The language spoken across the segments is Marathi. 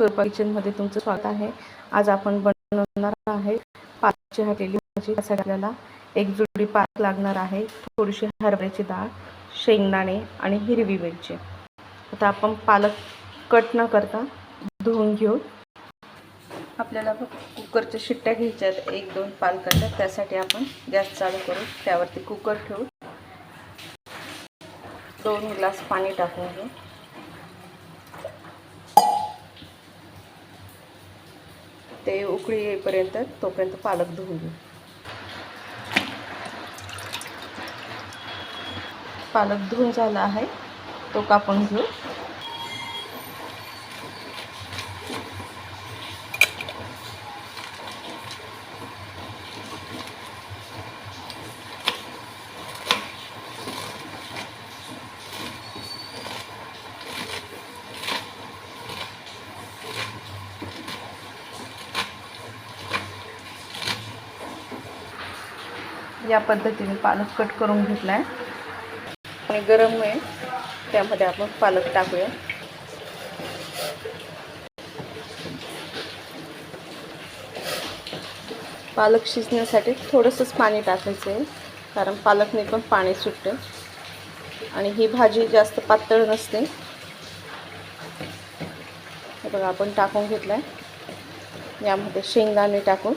स्वयंपाक किचनमध्ये तुमचं स्वागत आहे. आज आपण बनवणार आहे पालकची हटलेली भाजी. त्यासाठी आपल्याला एक जुडी पालक लागणार आहे. थोडीशी हरभऱ्याची डाळ शेंगदाणे आणि हिरवी मिरची. आता आपण पालक कट न करता धुवून घेऊ. आपल्याला कुकरच्या शिट्ट्या घ्यायच्या आहेत. एक दोन पालकाच्या त्यासाठी आपण गॅस चालू करू. त्यावरती कुकर ठेवू. दोन ग्लास पाणी टाकून घेऊ. ते उकळी येईपर्यंत तोपर्यंत पालक धुवून घेऊ. पालक धुवून झाला आहे तो कापून घेऊ. या पद्धतीने पालक कट करून घेतला आहे आणि गरम आहे. त्यामध्ये आपण पालक टाकूया. पालक शिजण्यासाठी थोडंसंच पाणी टाकायचं आहे कारण पालकने पण पाणी सुटते आणि ही भाजी जास्त पातळ नसते. हे बघा आपण टाकून घेतलं आहे यामध्ये शेंगदाणे टाकून.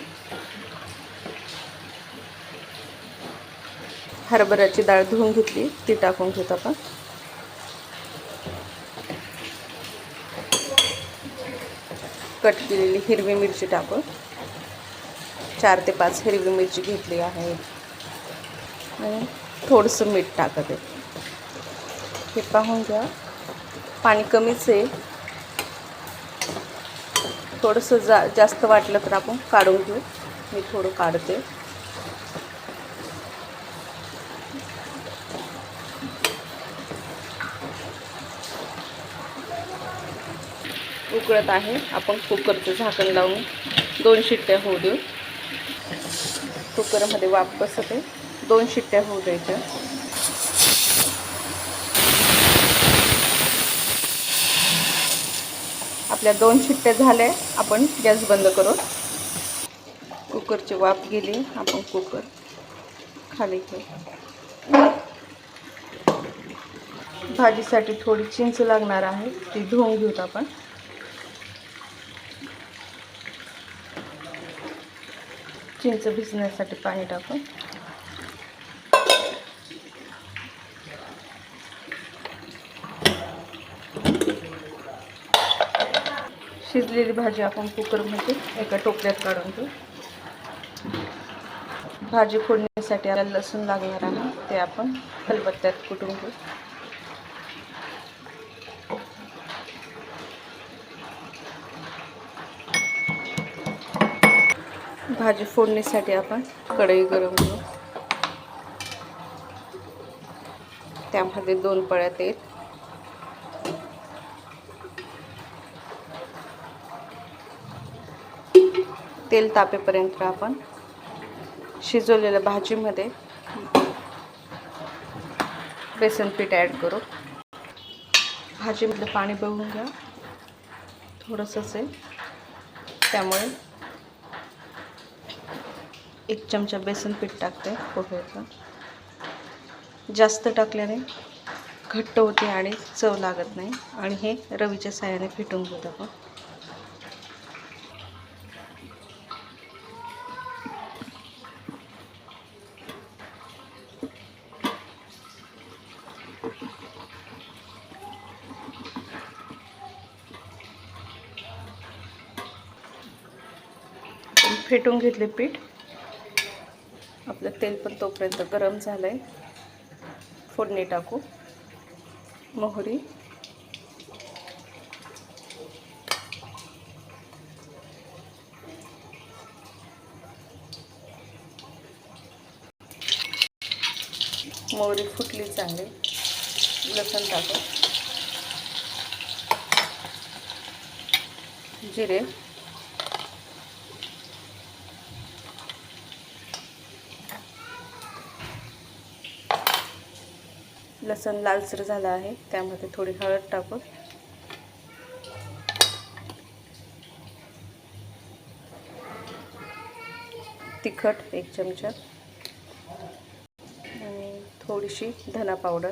हरभऱ्याची डाळ धुवून घेतली ती टाकून घेत आपण. कट केलेली हिरवी मिरची टाकून. चार ते पाच हिरवी मिरची घेतली आहे. आणि थोडंसं मीठ टाकत आहे. हे पाहून घ्या. पाणी कमीच आहे. थोडंसं जा जास्त वाटलं तर आपण काढून घेऊ. मी थोडं काढते. उकळत आहे. आपण कुकरचं झाकण लावून दोन शिट्ट्या होऊ देऊ. कुकरमध्ये वाफ बसते दोन शिट्ट्या होऊ द्यायच्या. आपल्या दोन शिट्ट्या झाल्या. आपण गॅस बंद करू कुकरची वाफ गेली. आपण कुकर खाली घेऊ भाजीसाठी थोडी चिंच लागणार आहे. ती धुवून घेऊत आपण. चिंच भिजण्यासाठी पाणी टाकून. शिजलेली भाजी आपण कुकरमध्ये एका टोपल्यात काढून घेऊ. भाजी फोडण्यासाठी आपल्याला लसूण लागणार आहे ते आपण खलबत्त्यात कुटून घेऊ. भाजी फोडणीसाठी आपण कढई गरम करू. त्यामध्ये दोन पळ्या तेल. तेल तापेपर्यंत आपण शिजवलेल्या भाजीमध्ये बेसन पीठ ॲड करू. भाजीमधलं पाणी बघून घ्या. थोडंसंच आहे त्यामुळे एक चमचा बेसन पीठ टाकते पोह्याचं जास्त टाकल्याने घट्ट होते आणि चव लागत नाही. आणि हे रवीच्या साह्याने फिटून घेत आपण. फेटून घेतले पीठ. आपलं तेल पण तोपर्यंत गरम झालं आहे फोडणी टाकू. मोहरी. मोहरी फुटली चांगली. लसण टाकू. जिरे. लसन लालसर झाला आहे त्यामध्ये थोडी हळद टाकू तिखट एक चमचा. आणि थोडीशी धना पावडर.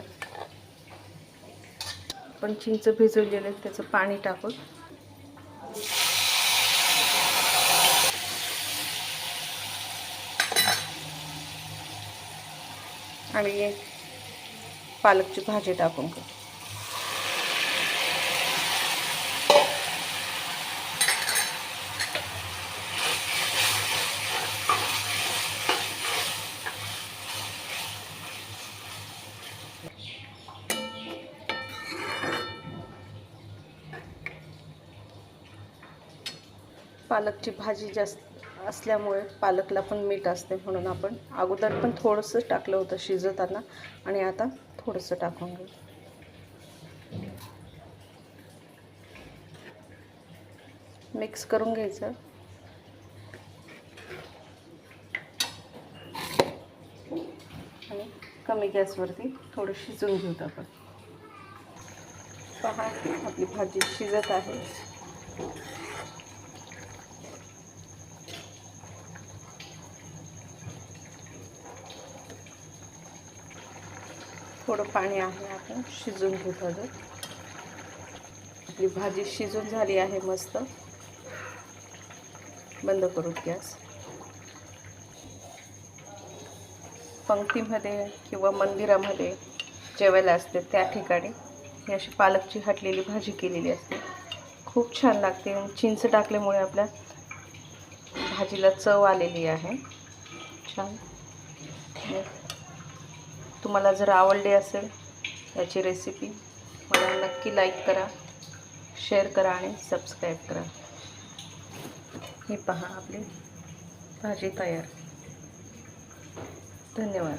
आपण चिंच भिजवलेलं त्याचं पाणी टाकू आणि पालकची भाजी टाकून घेऊ पालकची भाजी जास्त असल्यामुळे पालकला पण मीठ असते म्हणून आपण अगोदर पण थोडंसं टाकलं होतं शिजवताना आणि आता थोडंसं टाकून घेऊ. मिक्स करून घ्यायचं. आणि कमी गॅसवरती थोडं शिजून घेऊत आपण. पहा आपली भाजी शिजत आहे. थोडं पाणी आहे आपण शिजून घेऊ अजून आपली भाजी शिजून झाली आहे मस्त. बंद करू गॅस. पंक्तीमध्ये किंवा मंदिरामध्ये जेवायला असते त्या ठिकाणी. ही अशी पालकची हटलेली भाजी केलेली असते. खूप छान लागते. चिंच टाकल्यामुळे आपल्या भाजीला चव आलेली आहे. छान. आणि तुम्हाला जर आवडली असेल याची रेसिपी मला नक्की लाईक करा शेअर करा आणि सबस्क्राईब करा. ही पहा आपली भाजी तयार. धन्यवाद.